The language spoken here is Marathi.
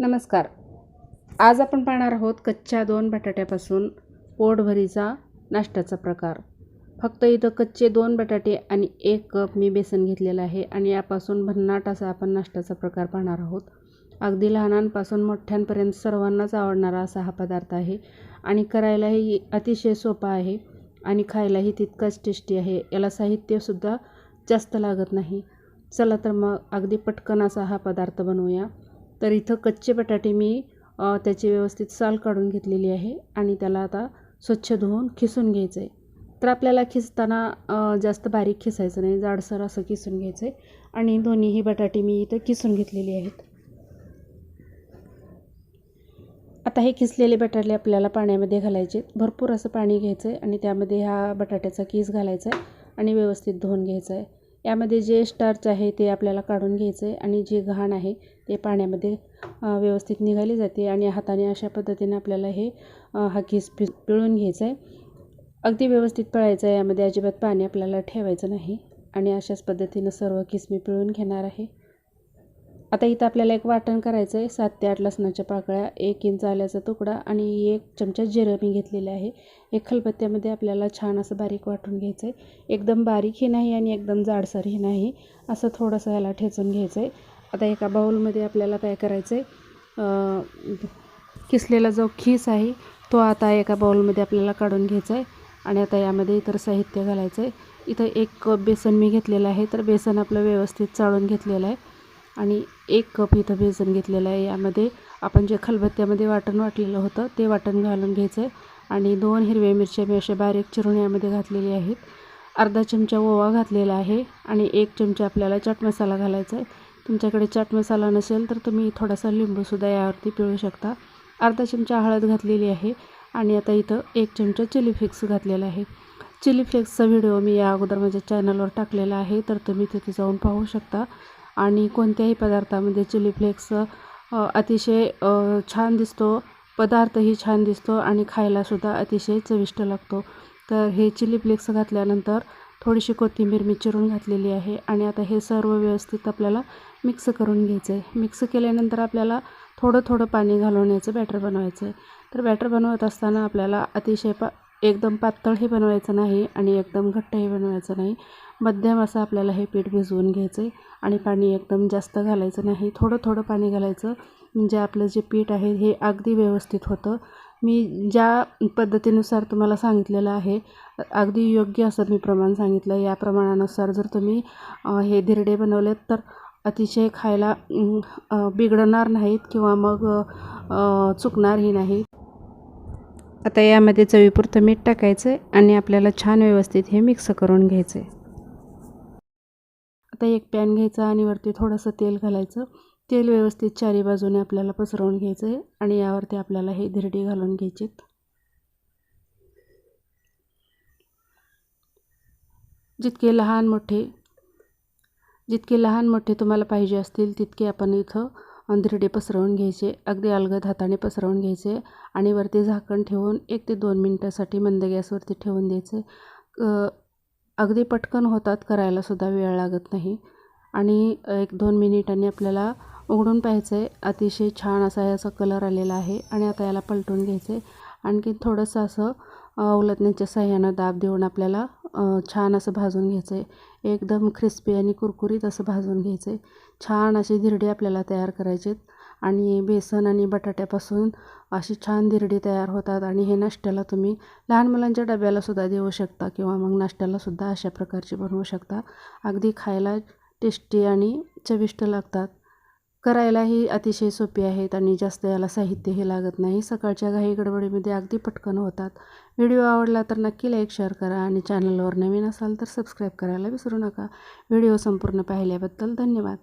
नमस्कार. आज आपण पाहणार आहोत कच्च्या दोन बटाट्यापासून पोटभरीचा नाश्त्याचा प्रकार. फक्त इथं कच्चे दोन बटाटे आणि एक कप मी बेसन घेतलेलं आहे आणि यापासून भन्नाट असा आपण नाश्त्याचा प्रकार पाहणार आहोत. अगदी लहानांपासून मोठ्यांपर्यंत सर्वांनाच आवडणारा असा हा पदार्थ आहे आणि करायलाही अतिशय सोपा आहे आणि खायलाही तितकाच टेस्टी आहे. याला साहित्यसुद्धा जास्त लागत नाही. चला तर मग अगदी पटकन असा हा पदार्थ बनवूया. तर इथं कच्चे बटाटे मी त्याची व्यवस्थित साल काढून घेतलेली आहे आणि त्याला आता स्वच्छ धुवून खिसून घ्यायचं आहे तर आपल्याला खिसताना जास्त बारीक खिसायचं नाही जाडसर असं किसून घ्यायचं आहे आणि दोन्हीही बटाटे मी इथं किसून घेतलेली आहेत. आता हे किसलेले बटाटे आपल्याला पाण्यामध्ये घालायचे. आहेत. भरपूर असं पाणी घ्यायचं आहे आणि त्यामध्ये हा बटाट्याचा किस घालायचा आहे आणि व्यवस्थित धुवून घ्यायचा आहे यामध्ये जे स्टार्च आहे ते आपल्याला काढून घ्यायचं आहे आणि जे घाण आहे ते पाण्यामध्ये व्यवस्थित निघाली जाते आणि हाताने अशा पद्धतीने आपल्याला हे हा किस पि पिळून घ्यायचा आहे. अगदी व्यवस्थित पळायचं आहे यामध्ये अजिबात पाणी आपल्याला ठेवायचं नाही आणि अशाच पद्धतीनं सर्व किस मी पिळून घेणार आहे. आता इथं आपल्याला एक वाटण करायचं आहे सात ते आठ लसणाच्या पाकळ्या एक इंच आल्याचा तुकडा आणि एक चमचा जिरं मी घेतलेलं आहे. एक खलबत्त्यामध्ये आपल्याला छान असं बारीक वाटून घ्यायचं आहे एकदम बारीकही नाही आणि एकदम जाडसरही नाही. असं थोडंसं याला ठेचून घ्यायचं आहे आता एका बाऊलमध्ये आपल्याला काय करायचं आहे किसलेला जो खीस आहे तो आता एका बाऊलमध्ये आपल्याला काढून घ्यायचा आहे आणि आता यामध्ये इतर साहित्य घालायचं आहे इथं एक कप बेसन मी घेतलेलं आहे तर बेसन आपलं व्यवस्थित चाळून घेतलेलं आहे. आणि एक कप इथं बेसन घेतलेलं आहे. यामध्ये आपण जे खलबत्त्यामध्ये वाटण वाटलेलं होतं ते वाटण घालून घ्यायचं आहे. आणि दोन हिरव्या मिरच्या मी अशा बारीक चिरून यामध्ये घातलेली आहेत. अर्धा चमचा ओवा घातलेला आहे आणि एक चमचा आपल्याला चाट मसाला घालायचा आहे. तुमच्याकडे चाट मसाला नसेल तर तुम्ही थोडासा लिंबूसुद्धा यावरती पिळू शकता. अर्धा चमचा हळद घातलेली आहे आणि आता इथं एक चमचा चिली फ्लेक्स घातलेला आहे. चिली फ्लेक्सचा व्हिडिओ मी या अगोदर माझ्या चॅनलवर टाकलेला आहे तर तुम्ही तिथे जाऊन पाहू शकता. आणि कोणत्याही पदार्थामध्ये चिली फ्लेक्स अतिशय छान दिसतो पदार्थही छान दिसतो आणि खायलासुद्धा अतिशय चविष्ट लागतो. तर हे चिली फ्लेक्स घातल्यानंतर थोडीशी कोथिंबीर मी चिरून घातलेली आहे आणि आता हे सर्व व्यवस्थित आपल्याला मिक्स करून घ्यायचं आहे मिक्स केल्यानंतर आपल्याला थोडं थोडं पाणी घालवण्याचं बॅटर बनवायचं आहे तर बॅटर बनवत असताना आपल्याला अतिशय पा एकदम पातळही बनवायचं नाही आणि एकदम घट्टही बनवायचं नाही. मध्यम असं आपल्याला हे पीठ भिजवून घ्यायचं आहे आणि पाणी एकदम जास्त घालायचं नाही. थोडं थोडं पाणी घालायचं. म्हणजे आपलं जे पीठ आहे हे अगदी व्यवस्थित होतं. मी ज्या पद्धतीनुसार तुम्हाला सांगितलेलं आहे अगदी योग्य असं मी प्रमाण सांगितलं. या प्रमाणानुसार जर तुम्ही हे धिरडे बनवलेत तर अतिशय खायला बिघडणार नाहीत किंवा मग चुकणारही नाहीत. आता यामध्ये चवीपुरतं मीठ टाकायचं आहे आणि आपल्याला छान व्यवस्थित हे मिक्स करून घ्यायचं आहे आता एक पॅन घ्यायचा आणि वरती थोडंसं तेल घालायचं. तेल व्यवस्थित चारी बाजूने आपल्याला पसरवून घ्यायचं आहे आणि यावरती आपल्याला हे धिरडी घालून घ्यायचीत. जितके लहान मोठे जितके लहान मोठे तुम्हाला पाहिजे असतील तितके आपण इथं धिरडे पसरवून घ्यायचे. अगदी अलगद हाताने पसरवून घ्यायचे आणि वरती झाकण ठेवून एक ते दोन मिनटासाठी मंद गॅसवरती ठेवून द्यायचे. अगदी पटकन होतात करायलासुद्धा वेळ लागत नाही. आणि एक दोन मिनिटांनी आपल्याला उघडून पाहायचं. आहे अतिशय छान असा याचा कलर आलेला आहे आणि आता याला पलटून घ्यायचं. आणखी थोडंसं असं उलटण्याच्या साह्यानं दाब देऊन आपल्याला छान असं भाजून घ्यायचं. आहे एकदम क्रिस्पी आणि कुरकुरीत असं भाजून घ्यायचं आहे छान अशी धिरडी आपल्याला तयार करायचे आणि बेसन आणि बटाट्यापासून अशी छान धिरडी तयार होतात आणि हे नाश्त्याला तुम्ही लहान मुलांच्या डब्यालासुद्धा देऊ शकता किंवा मग नाश्त्यालासुद्धा अशा प्रकारची बनवू शकता. अगदी खायला टेस्टी आणि चविष्ट लागतात. करायलाही अतिशय सोपी आहेत आणि जास्त याला साहित्यही लागत नाही. सकाळच्या घाई गडबडीमध्ये अगदी पटकन होतात. व्हिडिओ आवडला तर नक्की लाईक शेअर करा आणि चॅनलवर नवीन असाल तर सबस्क्राईब करायला विसरू नका. व्हिडिओ संपूर्ण पाहिल्याबद्दल धन्यवाद.